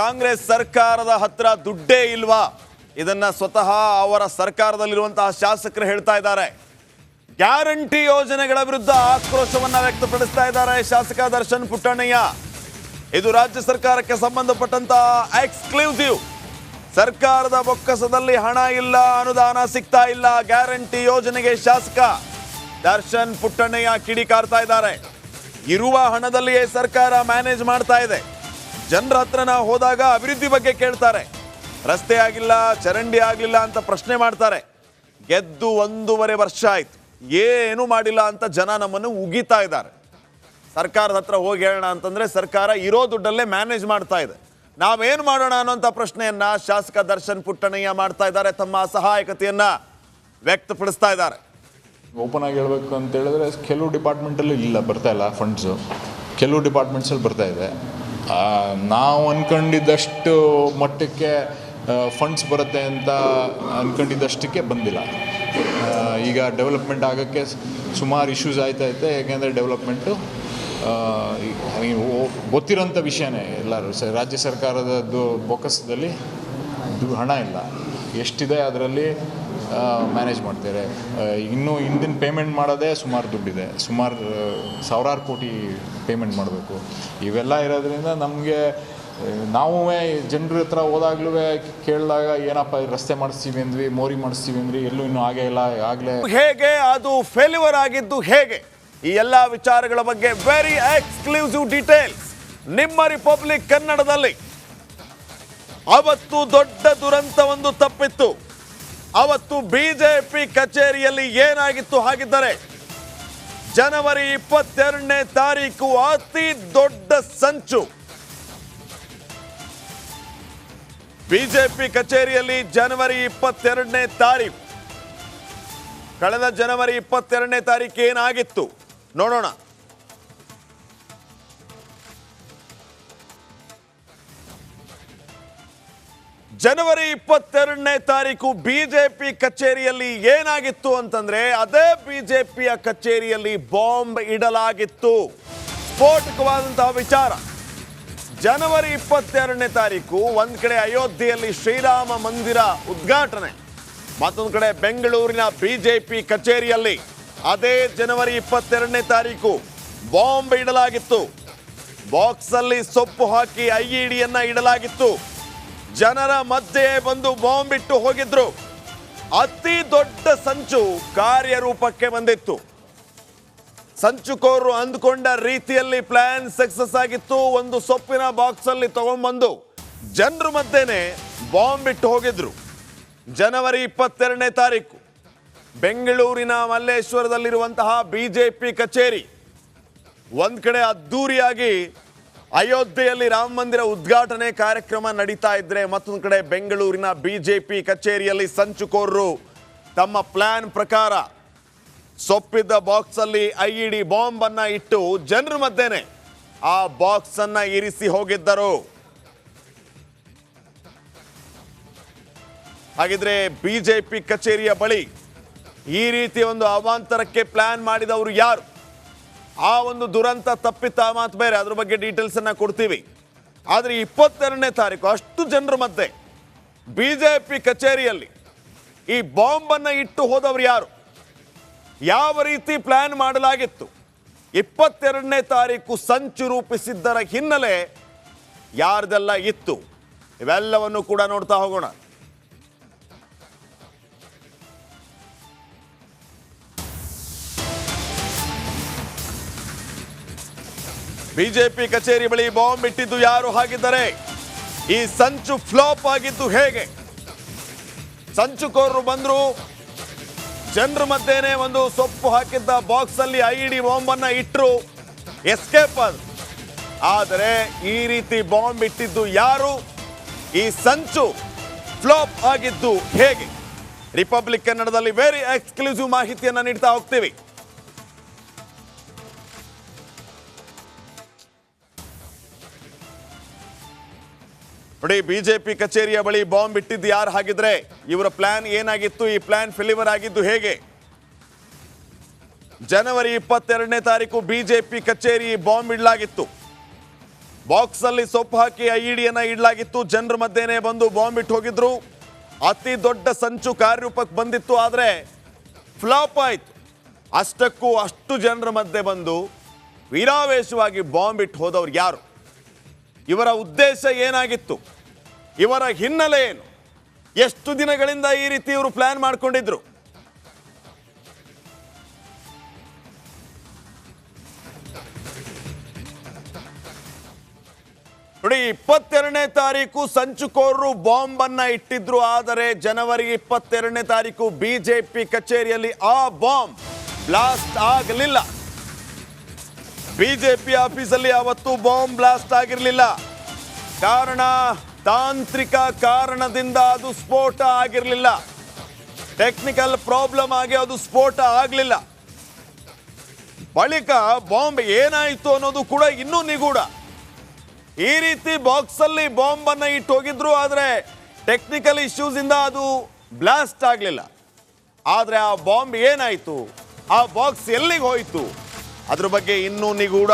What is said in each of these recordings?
ಕಾಂಗ್ರೆಸ್ ಸರ್ಕಾರದ ಹತ್ರ ದುಡ್ಡೇ ಇಲ್ವಾ? ಇದನ್ನ ಸ್ವತಃ ಅವರ ಸರ್ಕಾರದಲ್ಲಿರುವಂತಹ ಶಾಸಕರು ಹೇಳ್ತಾ ಇದ್ದಾರೆ. ಗ್ಯಾರಂಟಿ ಯೋಜನೆಗಳ ವಿರುದ್ಧ ಆಕ್ರೋಶವನ್ನ ವ್ಯಕ್ತಪಡಿಸ್ತಾ ಇದ್ದಾರೆ ಶಾಸಕ ದರ್ಶನ್ ಪುಟ್ಟಣ್ಣಯ್ಯ. ಇದು ರಾಜ್ಯ ಸರ್ಕಾರಕ್ಕೆ ಸಂಬಂಧಪಟ್ಟಂತಹ ಎಕ್ಸ್ಕ್ಲೂಸಿವ್. ಸರ್ಕಾರದ ಬೊಕ್ಕಸದಲ್ಲಿ ಹಣ ಇಲ್ಲ, ಅನುದಾನ ಸಿಗ್ತಾ ಇಲ್ಲ, ಗ್ಯಾರಂಟಿ ಯೋಜನೆಗೆ ಶಾಸಕ ದರ್ಶನ್ ಪುಟ್ಟಣ್ಣಯ್ಯ ಕಿಡಿಕಾರ್ತಾ ಇದ್ದಾರೆ. ಇರುವ ಹಣದಲ್ಲಿಯೇ ಸರ್ಕಾರ ಮ್ಯಾನೇಜ್ ಮಾಡ್ತಾ ಇದೆ. ಜನರ ಹತ್ರ ನಾವು ಹೋದಾಗ ಅಭಿವೃದ್ಧಿ ಬಗ್ಗೆ ಕೇಳ್ತಾರೆ. ರಸ್ತೆ ಆಗಿಲ್ಲ, ಚರಂಡಿ ಆಗಲಿಲ್ಲ ಅಂತ ಪ್ರಶ್ನೆ ಮಾಡ್ತಾರೆ. ಗೆದ್ದು ಒಂದೂವರೆ ವರ್ಷ ಆಯಿತು. ಏನು ಮಾಡಿಲ್ಲ ಅಂತ ಜನ ನಮ್ಮನ್ನು ಉಗಿತಾ ಇದ್ದಾರೆ. ಸರ್ಕಾರದ ಹತ್ರ ಹೋಗಿ ಹೇಳೋಣ ಅಂತಂದರೆ ಸರ್ಕಾರ ಇರೋ ದುಡ್ಡಲ್ಲೇ ಮ್ಯಾನೇಜ್ ಮಾಡ್ತಾ ಇದೆ. ನಾವೇನು ಮಾಡೋಣ ಅನ್ನೋಂಥ ಪ್ರಶ್ನೆಯನ್ನು ಶಾಸಕ ದರ್ಶನ್ ಪುಟ್ಟಣಯ್ಯ ಮಾಡ್ತಾ ಇದ್ದಾರೆ, ತಮ್ಮ ಅಸಹಾಯಕತೆಯನ್ನು ವ್ಯಕ್ತಪಡಿಸ್ತಾ ಇದ್ದಾರೆ. ಓಪನ್ ಆಗಿ ಹೇಳಬೇಕು ಅಂತ ಹೇಳಿದ್ರೆ, ಕೆಲವು ಡಿಪಾರ್ಟ್ಮೆಂಟಲ್ಲಿ ಇಲ್ಲ, ಬರ್ತಾ ಇಲ್ಲ ಫಂಡ್ಸು ಕೆಲವು ಡಿಪಾರ್ಟ್ಮೆಂಟ್ಸಲ್ಲಿ ಬರ್ತಾ ಇದೆ. ನಾವು ಅಂದ್ಕೊಂಡಿದ್ದಷ್ಟು ಮಟ್ಟಕ್ಕೆ ಫಂಡ್ಸ್ ಬರುತ್ತೆ ಅಂತ ಅಂದ್ಕೊಂಡಿದ್ದಷ್ಟಕ್ಕೆ ಬಂದಿಲ್ಲ. ಈಗ ಡೆವಲಪ್ಮೆಂಟ್ ಆಗೋಕ್ಕೆ ಸುಮಾರು ಇಶ್ಯೂಸ್ ಆಯ್ತಾ ಐತೆ ಯಾಕೆಂದರೆ ಡೆವಲಪ್ಮೆಂಟು ಗೊತ್ತಿರೋಂಥ ವಿಷಯನೇ ಎಲ್ಲರೂ. ಸ, ರಾಜ್ಯ ಸರ್ಕಾರದ ಬೊಕ್ಕಸದಲ್ಲಿ ಹಣ ಇಲ್ಲ. ಎಷ್ಟಿದೆ ಅದರಲ್ಲಿ ಮ್ಯಾನೇಜ್ ಮಾಡ್ತಾರೆ ಇನ್ನೂ ಹಿಂದಿನ ಪೇಮೆಂಟ್ ಮಾಡೋದೇ ಸುಮಾರು ದುಡ್ಡಿದೆ. ಸುಮಾರು ಸಾವಿರಾರು ಕೋಟಿ ಪೇಮೆಂಟ್ ಮಾಡಬೇಕು. ಇವೆಲ್ಲ ಇರೋದ್ರಿಂದ ನಮಗೆ ನಾವು ಜನರ ಹತ್ರ ಹೋದಾಗ್ಲೂ ಕೇಳಿದಾಗ ಏನಪ್ಪ ರಸ್ತೆ ಮಾಡಿಸ್ತೀವಿ ಅಂದ್ವಿ, ಮೋರಿ ಮಾಡಿಸ್ತೀವಿ ಅಂದ್ರಿ ಎಲ್ಲೂ ಇನ್ನೂ ಆಗೇ ಇಲ್ಲ, ಆಗಲೇ ಹೇಗೆ ಅದು ಫೇಲ್ಯೂರ್ ಆಗಿದ್ದು ಹೇಗೆ? ಈ ಎಲ್ಲ ವಿಚಾರಗಳ ಬಗ್ಗೆ ವೆರಿ ಎಕ್ಸ್ಕ್ಲೂಸಿವ್ ಡೀಟೇಲ್ಸ್ ನಿಮ್ಮ ರಿಪಬ್ಲಿಕ್ ಕನ್ನಡದಲ್ಲಿ. ಅವತ್ತು ದೊಡ್ಡ ದುರಂತ ಒಂದು ತಪ್ಪಿತ್ತು. ಅವತ್ತು ಬಿಜೆಪಿ ಕಚೇರಿಯಲ್ಲಿ ಏನಾಗಿತ್ತು ಹಾಗಿದ್ದರೆ ಜನವರಿ ಇಪ್ಪತ್ತೆರಡನೇ ತಾರೀಕು ಅತಿ ದೊಡ್ಡ ಸಂಚು. ಬಿಜೆಪಿ ಕಚೇರಿಯಲ್ಲಿ ಜನವರಿ ಇಪ್ಪತ್ತೆರಡನೇ ತಾರೀಕು. ಕಳೆದ ಜನವರಿ ಇಪ್ಪತ್ತೆರಡನೇ ತಾರೀಕು ಏನಾಗಿತ್ತು? ನೋಡೋಣ. ಜನವರಿ ಇಪ್ಪತ್ತೆರಡನೇ ತಾರೀಕು ಬಿಜೆಪಿ ಕಚೇರಿಯಲ್ಲಿ ಏನಾಗಿತ್ತು ಅಂತಂದ್ರೆ ಅದೇ ಬಿಜೆಪಿಯ ಕಚೇರಿಯಲ್ಲಿ ಬಾಂಬ್ ಇಡಲಾಗಿತ್ತು. ಸ್ಫೋಟಕವಾದಂತಹ ವಿಚಾರ. ಜನವರಿ ಇಪ್ಪತ್ತೆರಡನೇ ತಾರೀಕು ಒಂದ್ ಕಡೆ ಅಯೋಧ್ಯೆಯಲ್ಲಿ ಶ್ರೀರಾಮ ಮಂದಿರ ಉದ್ಘಾಟನೆ, ಮತ್ತೊಂದು ಕಡೆ ಬೆಂಗಳೂರಿನ ಬಿಜೆಪಿ ಕಚೇರಿಯಲ್ಲಿ ಅದೇ ಜನವರಿ ಇಪ್ಪತ್ತೆರಡನೇ ತಾರೀಕು ಬಾಂಬ್ ಇಡಲಾಗಿತ್ತು. ಬಾಕ್ಸ್ ಅಲ್ಲಿ ಸೊಪ್ಪು ಹಾಕಿ ಐಇಡಿಯನ್ನ ಇಡಲಾಗಿತ್ತು. ಜನರ ಮಧ್ಯೆ ಬಂದು ಬಾಂಬ್ ಇಟ್ಟು ಹೋಗಿದ್ರು. ಅತಿ ದೊಡ್ಡ ಸಂಚು ಕಾರ್ಯರೂಪಕ್ಕೆ ಬಂದಿತ್ತು. ಸಂಚುಕೋರು ಅಂದುಕೊಂಡ ರೀತಿಯಲ್ಲಿ ಪ್ಲಾನ್ ಸಕ್ಸಸ್ ಆಗಿತ್ತು. ಒಂದು ಸೊಪ್ಪಿನ ಬಾಕ್ಸ್ ಅಲ್ಲಿ ತಗೊಂಡ್ಬಂದು ಜನರ ಮಧ್ಯೆನೆ ಬಾಂಬ್ ಇಟ್ಟು ಹೋಗಿದ್ರು. ಜನವರಿ ಇಪ್ಪತ್ತೆರಡನೇ ತಾರೀಕು, ಬೆಂಗಳೂರಿನ ಮಲ್ಲೇಶ್ವರದಲ್ಲಿರುವಂತಹ ಬಿಜೆಪಿ ಕಚೇರಿ. ಒಂದ್ ಕಡೆ ಅದ್ದೂರಿಯಾಗಿ ಅಯೋಧ್ಯೆಯಲ್ಲಿ ರಾಮ ಮಂದಿರ ಉದ್ಘಾಟನೆ ಕಾರ್ಯಕ್ರಮ ನಡೀತಾ ಇದ್ರೆ ಮತ್ತೊಂದು ಕಡೆ ಬೆಂಗಳೂರಿನ ಬಿಜೆಪಿ ಕಚೇರಿಯಲ್ಲಿ ಸಂಚುಕೋರರು ತಮ್ಮ ಪ್ಲಾನ್ ಪ್ರಕಾರ ಸೊಪ್ಪಿದ್ದ ಬಾಕ್ಸ್ ಅಲ್ಲಿ ಐ ಡಿ ಬಾಂಬ್ ಅನ್ನ ಇಟ್ಟು ಜನರ ಮಧ್ಯೆನೆ ಆ ಬಾಕ್ಸ್ ಅನ್ನ ಇರಿಸಿ ಹೋಗಿದ್ದರು. ಹಾಗಿದ್ರೆ ಬಿಜೆಪಿ ಕಚೇರಿಯ ಬಳಿ ಈ ರೀತಿ ಒಂದು ಅವಾಂತರಕ್ಕೆ ಪ್ಲಾನ್ ಮಾಡಿದವರು ಯಾರು? ಆ ಒಂದು ದುರಂತ ತಪ್ಪಿತ ಮಾತು ಬೇರೆ, ಅದ್ರ ಬಗ್ಗೆ ಡೀಟೇಲ್ಸ್ ಅನ್ನ ಕೊಡ್ತೀವಿ. ಆದ್ರೆ ಇಪ್ಪತ್ತೆರಡನೇ ತಾರೀಕು, ಅಷ್ಟು ಜನರ ಮಧ್ಯೆ ಬಿಜೆಪಿ ಕಚೇರಿಯಲ್ಲಿ ಈ ಬಾಂಬ್ ಅನ್ನ ಇಟ್ಟು ಹೋದವರು ಯಾರು? ಯಾವ ರೀತಿ ಪ್ಲಾನ್ ಮಾಡಲಾಗಿತ್ತು? ಇಪ್ಪತ್ತೆರಡನೇ ತಾರೀಕು ಸಂಚು ರೂಪಿಸಿದ್ದರ ಹಿನ್ನೆಲೆ ಯಾರ್ದೆಲ್ಲ ಇತ್ತು? ಇವೆಲ್ಲವನ್ನು ಕೂಡ ನೋಡ್ತಾ ಹೋಗೋಣ. ಬಿಜೆಪಿ ಕಚೇರಿ ಬಳಿ ಬಾಂಬ್ ಇಟ್ಟಿದ್ದು ಯಾರು ಹಾಗಿದ್ದಾರೆ ಈ ಸಂಚು ಫ್ಲಾಪ್ ಆಗಿದ್ದು ಹೇಗೆ? ಸಂಚುಕೋರರು ಬಂದ್ರು, ಜನರ ಮಧ್ಯೆನೆ ಒಂದು ಸೊಪ್ಪು ಹಾಕಿದ್ದ ಬಾಕ್ಸ್ ಅಲ್ಲಿ ಐ ಬಾಂಬ್ ಅನ್ನ ಇಟ್ಟರು ಎಸ್ಕೇಪ್ ಅದು. ಆದರೆ ಈ ರೀತಿ ಬಾಂಬ್ ಇಟ್ಟಿದ್ದು ಯಾರು? ಈ ಸಂಚು ಫ್ಲಾಪ್ ಆಗಿದ್ದು ಹೇಗೆ? ರಿಪಬ್ಲಿಕ್ ಕನ್ನಡದಲ್ಲಿ ವೆರಿ ಎಕ್ಸ್ಕ್ಲೂಸಿವ್ ಮಾಹಿತಿಯನ್ನು ನೀಡ್ತಾ ಹೋಗ್ತೀವಿ. ನೋಡಿ, ಬಿಜೆಪಿ ಕಚೇರಿಯ ಬಳಿ ಬಾಂಬ್ ಇಟ್ಟಿದ್ದು ಯಾರು ಹಾಗಿದ್ರೆ? ಇವರ ಪ್ಲಾನ್ ಏನಾಗಿತ್ತು? ಈ ಪ್ಲಾನ್ ಫೆಲಿವರ್ ಆಗಿದ್ದು ಹೇಗೆ? ಜನವರಿ ಇಪ್ಪತ್ತೆರಡನೇ ತಾರೀಕು ಬಿಜೆಪಿ ಕಚೇರಿ ಬಾಂಬ್ ಇಡಲಾಗಿತ್ತು. ಬಾಕ್ಸ್ ಅಲ್ಲಿ ಸೊಪ್ಪು ಹಾಕಿ ಐಇಡಿಯನ್ನ ಇಡಿಯನ್ನ ಇಡಲಾಗಿತ್ತು. ಜನರ ಮಧ್ಯೆನೆ ಬಂದು ಬಾಂಬ್ ಇಟ್ಟು ಹೋಗಿದ್ರು. ಅತಿ ದೊಡ್ಡ ಸಂಚು ಕಾರ್ಯರೂಪಕ್ಕೆ ಬಂದಿತ್ತು, ಆದರೆ ಫ್ಲಾಪ್ ಆಯ್ತು. ಅಷ್ಟಕ್ಕೂ ಅಷ್ಟು ಜನರ ಮಧ್ಯೆ ಬಂದು ವೀರಾವೇಶವಾಗಿ ಬಾಂಬ್ ಇಟ್ಟು ಹೋದವ್ರು ಯಾರು? ಇವರ ಉದ್ದೇಶ ಏನಾಗಿತ್ತು? ಇವರ ಹಿನ್ನೆಲೆ ಏನು? ಎಷ್ಟು ದಿನಗಳಿಂದ ಈ ರೀತಿ ಇವರು ಪ್ಲಾನ್ ಮಾಡ್ಕೊಂಡಿದ್ರು? ನೋಡಿ, ಇಪ್ಪತ್ತೆರಡನೇ ತಾರೀಕು ಸಂಚುಕೋರರು ಬಾಂಬ್ ಅನ್ನ ಇಟ್ಟಿದ್ರು, ಆದರೆ ಜನವರಿ ಇಪ್ಪತ್ತೆರಡನೇ ತಾರೀಕು ಬಿಜೆಪಿ ಕಚೇರಿಯಲ್ಲಿ ಆ ಬಾಂಬ್ ಬ್ಲಾಸ್ಟ್ ಆಗಲಿಲ್ಲ. ಬಿಜೆಪಿ ಆಫೀಸಲ್ಲಿ ಅವತ್ತು ಬಾಂಬ್ ಬ್ಲಾಸ್ಟ್ ಆಗಿರಲಿಲ್ಲ. ಕಾರಣ ತಾಂತ್ರಿಕ ಕಾರಣದಿಂದ ಅದು ಸ್ಫೋಟ ಆಗಿರಲಿಲ್ಲ. ಟೆಕ್ನಿಕಲ್ ಪ್ರಾಬ್ಲಮ್ ಆಗಿ ಅದು ಸ್ಫೋಟ ಆಗಲಿಲ್ಲ. ಬಳಿಕ ಬಾಂಬ್ ಏನಾಯಿತು ಅನ್ನೋದು ಕೂಡ ಇನ್ನೂ ನಿಗೂಢ. ಈ ರೀತಿ ಬಾಕ್ಸ್ ಅಲ್ಲಿ ಬಾಂಬ್ ಅನ್ನ ಇಟ್ಟು ಹೋಗಿದ್ರು ಆದರೆ ಟೆಕ್ನಿಕಲ್ ಇಶ್ಯೂಸ್ ಇಂದ ಅದು ಬ್ಲಾಸ್ಟ್ ಆಗಲಿಲ್ಲ. ಆದರೆ ಆ ಬಾಂಬ್ ಏನಾಯ್ತು? ಆ ಬಾಕ್ಸ್ ಎಲ್ಲಿಗೆ ಹೋಯ್ತು? ಅದ್ರ ಬಗ್ಗೆ ಇನ್ನೂ ನಿಗೂಢ.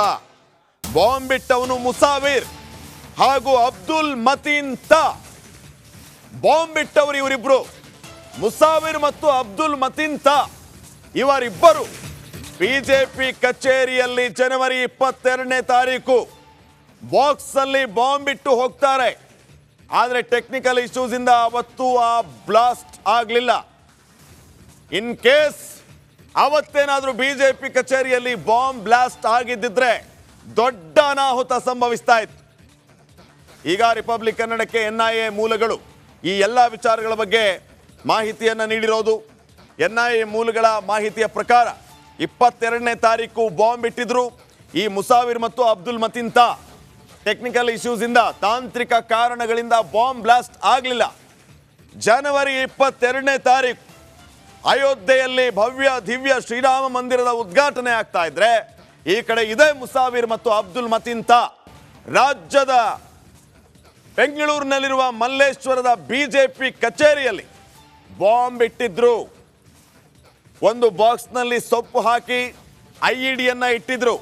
ಬಾಂಬ್ ಇಟ್ಟವನು ಮುಸಾವಿರ್. ಹಾಗೂ ಅಬ್ದುಲ್ ಮತೀನ್ ತಾ. ಬಾಂಬ್ ಇಟ್ಟವರು ಇವರಿಬ್ರು. ಮುಸಾವಿರ್ ಮತ್ತು ಅಬ್ದುಲ್ ಮತೀನ್ ತಾ. ಇವರಿಬ್ಬರು ಬಿಜೆಪಿ ಕಚೇರಿಯಲ್ಲಿ ಜನವರಿ ಇಪ್ಪತ್ತೆರಡನೇ ತಾರೀಕು ಬಾಕ್ಸ್ ಅಲ್ಲಿ ಬಾಂಬ್ ಇಟ್ಟು ಹೋಗ್ತಾರೆ. ಆದರೆ ಟೆಕ್ನಿಕಲ್ ಇಶ್ಯೂಸ್ ಇಂದ ಅವತ್ತು ಆ ಬ್ಲಾಸ್ಟ್ ಆಗಲಿಲ್ಲ. ಇನ್ ಕೇಸ್ ಅವತ್ತೇನಾದ್ರೂ ಬಿಜೆಪಿ ಕಚೇರಿಯಲ್ಲಿ ಬಾಂಬ್ ಬ್ಲಾಸ್ಟ್ ಆಗಿದ್ದಿದ್ರೆ ದೊಡ್ಡ ಅನಾಹುತ ಸಂಭವಿಸ್ತಾ ಇತ್ತು. ಈಗ ರಿಪಬ್ಲಿಕ್ ಕನ್ನಡಕ್ಕೆ ಎನ್ ಐ ಎ ಮೂಲಗಳು ಈ ಎಲ್ಲ ವಿಚಾರಗಳ ಬಗ್ಗೆ ಮಾಹಿತಿಯನ್ನು ನೀಡಿರೋದು. ಎನ್ ಐ ಎ ಮೂಲಗಳ ಮಾಹಿತಿಯ ಪ್ರಕಾರ ಇಪ್ಪತ್ತೆರಡನೇ ತಾರೀಕು ಬಾಂಬ್ ಇಟ್ಟಿದ್ರು. ಈ ಮುಸಾವಿರ್ ಮತ್ತು ಅಬ್ದುಲ್ ಮತಿನ್ ತಾ ಟೆಕ್ನಿಕಲ್ ಇಶ್ಯೂಸ್ ಇಂದ ತಾಂತ್ರಿಕ ಕಾರಣಗಳಿಂದ ಬಾಂಬ್ ಬ್ಲಾಸ್ಟ್ ಆಗಲಿಲ್ಲ. ಜನವರಿ ಇಪ್ಪತ್ತೆರಡನೇ ತಾರೀಕು ಅಯೋಧ್ಯೆಯಲ್ಲಿ ಭವ್ಯ ದಿವ್ಯ ಶ್ರೀರಾಮ ಮಂದಿರದ ಉದ್ಘಾಟನೆ ಆಗ್ತಾ ಇದ್ರೆ ಈ ಕಡೆ ಇದೇ ಮುಸಾವಿರ್ ಮತ್ತು ಅಬ್ದುಲ್ ಮತಿನ್ ತಾ ರಾಜ್ಯದ ಬೆಂಗಳೂರಿನಲ್ಲಿರುವ ಮಲ್ಲೇಶ್ವರದ ಬಿಜೆಪಿ ಕಚೇರಿಯಲ್ಲಿ ಬಾಂಬ್ ಇಟ್ಟಿದ್ರು. ಒಂದು ಬಾಕ್ಸ್ನಲ್ಲಿ ಸೊಪ್ಪು ಹಾಕಿ ಐ ಇಡಿಯನ್ನ ಇಟ್ಟಿದ್ರು.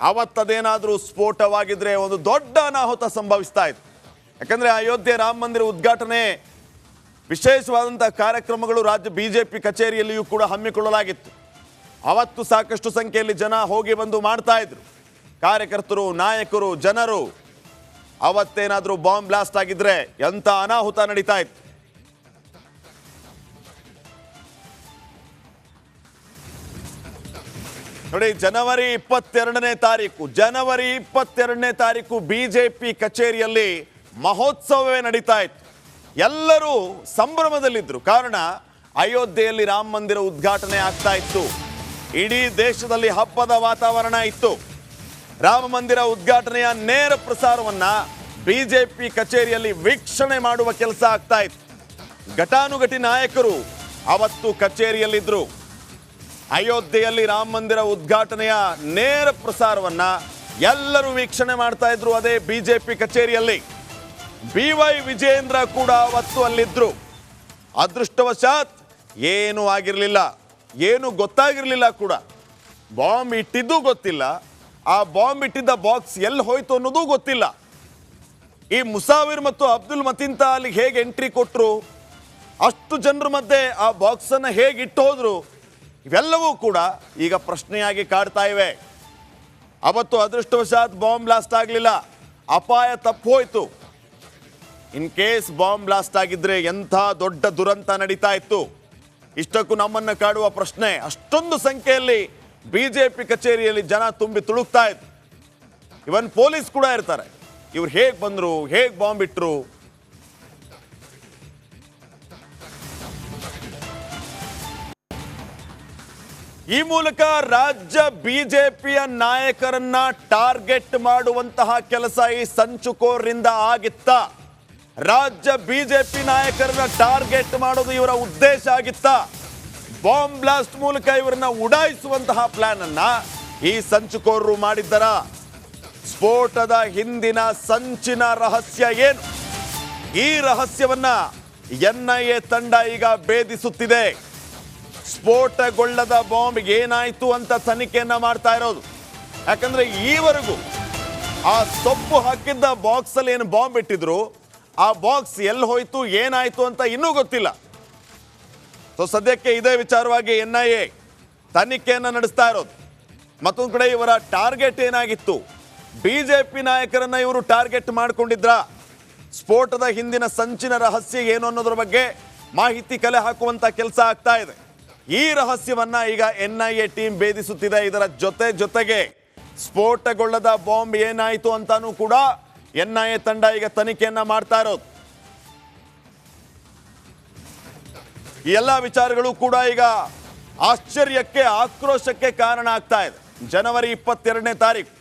ಅವತ್ತದೇನಾದರೂ ಸ್ಫೋಟವಾಗಿದ್ರೆ ಒಂದು ದೊಡ್ಡ ಅನಾಹುತ ಸಂಭವಿಸ್ತಾ ಇತ್ತು. ಯಾಕಂದ್ರೆ ಅಯೋಧ್ಯೆ ರಾಮ ಮಂದಿರ ಉದ್ಘಾಟನೆ ವಿಶೇಷವಾದಂಥ ಕಾರ್ಯಕ್ರಮಗಳು ರಾಜ್ಯ ಬಿಜೆಪಿ ಕಚೇರಿಯಲ್ಲಿಯೂ ಕೂಡ ಹಮ್ಮಿಕೊಳ್ಳಲಾಗಿತ್ತು. ಅವತ್ತು ಸಾಕಷ್ಟು ಸಂಖ್ಯೆಯಲ್ಲಿ ಜನ ಹೋಗಿ ಬಂದು ಮಾಡ್ತಾ ಇದ್ರು. ಕಾರ್ಯಕರ್ತರು, ನಾಯಕರು, ಜನರು ಅವತ್ತೇನಾದರೂ ಬಾಂಬ್ ಬ್ಲಾಸ್ಟ್ ಆಗಿದ್ರೆ ಎಂಥ ಅನಾಹುತ ನಡೀತಾ ಇತ್ತು? ನೋಡಿ, ಜನವರಿ ಇಪ್ಪತ್ತೆರಡನೇ ತಾರೀಕು, ಜನವರಿ ಇಪ್ಪತ್ತೆರಡನೇ ತಾರೀಕು ಬಿಜೆಪಿ ಕಚೇರಿಯಲ್ಲಿ ಮಹೋತ್ಸವವೇ ನಡೀತಾ ಇತ್ತು. ಎಲ್ಲರೂ ಸಂಭ್ರಮದಲ್ಲಿದ್ದರು ಕಾರಣ, ಅಯೋಧ್ಯೆಯಲ್ಲಿ ರಾಮ ಮಂದಿರ ಉದ್ಘಾಟನೆ ಆಗ್ತಾ ಇತ್ತು. ಇಡೀ ದೇಶದಲ್ಲಿ ಹಬ್ಬದ ವಾತಾವರಣ ಇತ್ತು. ರಾಮ ಮಂದಿರ ಉದ್ಘಾಟನೆಯ ನೇರ ಪ್ರಸಾರವನ್ನ ಬಿಜೆಪಿ ಕಚೇರಿಯಲ್ಲಿ ವೀಕ್ಷಣೆ ಮಾಡುವ ಕೆಲಸ ಆಗ್ತಾ ಇತ್ತು. ಘಟಾನುಘಟಿ ನಾಯಕರು ಅವತ್ತು ಕಚೇರಿಯಲ್ಲಿದ್ದರು ಅಯೋಧ್ಯೆಯಲ್ಲಿ ರಾಮ ಮಂದಿರ ಉದ್ಘಾಟನೆಯ ನೇರ ಪ್ರಸಾರವನ್ನ ಎಲ್ಲರೂ ವೀಕ್ಷಣೆ ಮಾಡ್ತಾ ಇದ್ರು ಅದೇ ಬಿಜೆಪಿ ಕಚೇರಿಯಲ್ಲಿ. ಬಿ ವೈ ವಿಜೇಂದ್ರ ಕೂಡ ಅವತ್ತು ಅಲ್ಲಿದ್ರು. ಅದೃಷ್ಟವಶಾತ್ ಏನೂ ಆಗಿರಲಿಲ್ಲ. ಏನು ಗೊತ್ತಾಗಿರಲಿಲ್ಲ ಕೂಡ. ಬಾಂಬ್ ಇಟ್ಟಿದ್ದು ಗೊತ್ತಿಲ್ಲ. ಆ ಬಾಂಬ್ ಇಟ್ಟಿದ್ದ ಬಾಕ್ಸ್ ಎಲ್ಲಿ ಹೋಯ್ತು ಅನ್ನೋದು ಗೊತ್ತಿಲ್ಲ. ಈ ಮುಸಾವಿರ್ ಮತ್ತು ಅಬ್ದುಲ್ ಮತಿಂತ ಅಲ್ಲಿಗೆ ಹೇಗೆ ಎಂಟ್ರಿ ಕೊಟ್ಟರು ಅಷ್ಟು ಜನರ ಮಧ್ಯೆ ಆ ಬಾಕ್ಸನ್ನು ಹೇಗೆ ಇಟ್ಟು ಹೋದರು? ಇವೆಲ್ಲವೂ ಕೂಡ ಈಗ ಪ್ರಶ್ನೆಯಾಗಿ ಕಾಡ್ತಾ ಇವೆ. ಅವತ್ತು ಅದೃಷ್ಟವಶಾತ್ ಬಾಂಬ್ ಬ್ಲಾಸ್ಟ್ ಆಗಲಿಲ್ಲ. ಅಪಾಯ ತಪ್ಪು ಹೋಯ್ತು. ಇನ್ ಕೇಸ್ ಬಾಂಬ್ ಬ್ಲಾಸ್ಟ್ ಆಗಿದ್ರೆ ಎಂಥ ದೊಡ್ಡ ದುರಂತ ನಡೀತಾ ಇತ್ತು? ಇಷ್ಟಕ್ಕೂ ನಮ್ಮನ್ನು ಕಾಡುವ ಪ್ರಶ್ನೆ ಅಷ್ಟೊಂದು ಸಂಖ್ಯೆಯಲ್ಲಿ ಬಿಜೆಪಿ ಕಚೇರಿಯಲ್ಲಿ ಜನ ತುಂಬಿ ತುಳುಕ್ತಾ ಇತ್ತು ಇವನ್ ಪೊಲೀಸ್ ಕೂಡ ಇರ್ತಾರೆ. ಇವ್ರು ಹೇಗೆ ಬಂದ್ರು, ಹೇಗೆ ಬಾಂಬ್ ಇಟ್ರು? ಈ ಮೂಲಕ ರಾಜ್ಯ ಬಿಜೆಪಿಯ ನಾಯಕರನ್ನ ಟಾರ್ಗೆಟ್ ಮಾಡುವಂತಹ ಕೆಲಸ ಈ ಸಂಚುಕೋರಿಂದ ಆಗಿತ್ತ. ರಾಜ್ಯ ಬಿಜೆಪಿ ನಾಯಕರನ್ನ ಟಾರ್ಗೆಟ್ ಮಾಡೋದು ಇವರ ಉದ್ದೇಶ ಆಗಿತ್ತ. ಬಾಂಬ್ ಬ್ಲಾಸ್ಟ್ ಮೂಲಕ ಇವರನ್ನ ಉಡಾಯಿಸುವಂತಹ ಪ್ಲಾನ್ ಅನ್ನ ಈ ಸಂಚುಕೋರರು ಮಾಡಿದ್ದರ. ಸ್ಫೋಟದ ಹಿಂದಿನ ಸಂಚಿನ ರಹಸ್ಯ ಏನು? ಈ ರಹಸ್ಯವನ್ನ ಎನ್ಐಎ ತಂಡ ಈಗ ಭೇದಿಸುತ್ತಿದೆ. ಸ್ಫೋಟಗೊಳ್ಳದ ಬಾಂಬ್ ಏನಾಯ್ತು ಅಂತ ತನಿಖೆಯನ್ನ ಮಾಡ್ತಾ ಇರೋದು. ಯಾಕಂದ್ರೆ ಈವರೆಗೂ ಆ ಸೊಪ್ಪು ಹಾಕಿದ್ದ ಬಾಕ್ಸ್ ಅಲ್ಲಿ ಏನು ಬಾಂಬ್ ಇಟ್ಟಿದ್ರು, ಆ ಬಾಕ್ಸ್ ಎಲ್ಲಿ ಹೋಯ್ತು, ಏನಾಯ್ತು ಅಂತ ಇನ್ನೂ ಗೊತ್ತಿಲ್ಲ. ಸೊ ಸದ್ಯಕ್ಕೆ ಇದೇ ವಿಚಾರವಾಗಿ ಎನ್ ಐ ಎ ತನಿಖೆಯನ್ನು ನಡೆಸ್ತಾ ಇರೋದು. ಮತ್ತೊಂದು ಕಡೆ ಇವರ ಟಾರ್ಗೆಟ್ ಏನಾಗಿತ್ತು? ಬಿಜೆಪಿ ನಾಯಕರನ್ನ ಇವರು ಟಾರ್ಗೆಟ್ ಮಾಡಿಕೊಂಡಿದ್ರ? ಸ್ಫೋಟದ ಹಿಂದಿನ ಸಂಚಿನ ರಹಸ್ಯ ಏನು ಅನ್ನೋದ್ರ ಬಗ್ಗೆ ಮಾಹಿತಿ ಕಲೆ ಹಾಕುವಂತ ಕೆಲಸ ಆಗ್ತಾ ಇದೆ. ಈ ರಹಸ್ಯವನ್ನ ಈಗ ಎನ್ ಐ ಎ ಟೀಮ್ ಭೇದಿಸುತ್ತಿದೆ. ಇದರ ಜೊತೆ ಜೊತೆಗೆ ಸ್ಫೋಟಗೊಳ್ಳದ ಬಾಂಬ್ ಏನಾಯಿತು ಅಂತಾನೂ ಕೂಡ ಎನ್ ಐ ಎ ತಂಡ ಈಗ ತನಿಖೆಯನ್ನ ಮಾಡ್ತಾ ಇರೋದು. ಈ ಎಲ್ಲ ವಿಚಾರಗಳು ಕೂಡ ಈಗ ಆಶ್ಚರ್ಯಕ್ಕೆ, ಆಕ್ರೋಶಕ್ಕೆ ಕಾರಣ ಆಗ್ತಾ ಇದೆ. ಜನವರಿ ಇಪ್ಪತ್ತೆರಡನೇ ತಾರೀಕು.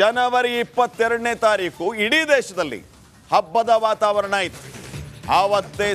ಜನವರಿ ಇಪ್ಪತ್ತೆರಡನೇ ತಾರೀಕು ಇಡೀ ದೇಶದಲ್ಲಿ ಹಬ್ಬದ ವಾತಾವರಣ ಇತ್ತು. ಆವತ್ತೇ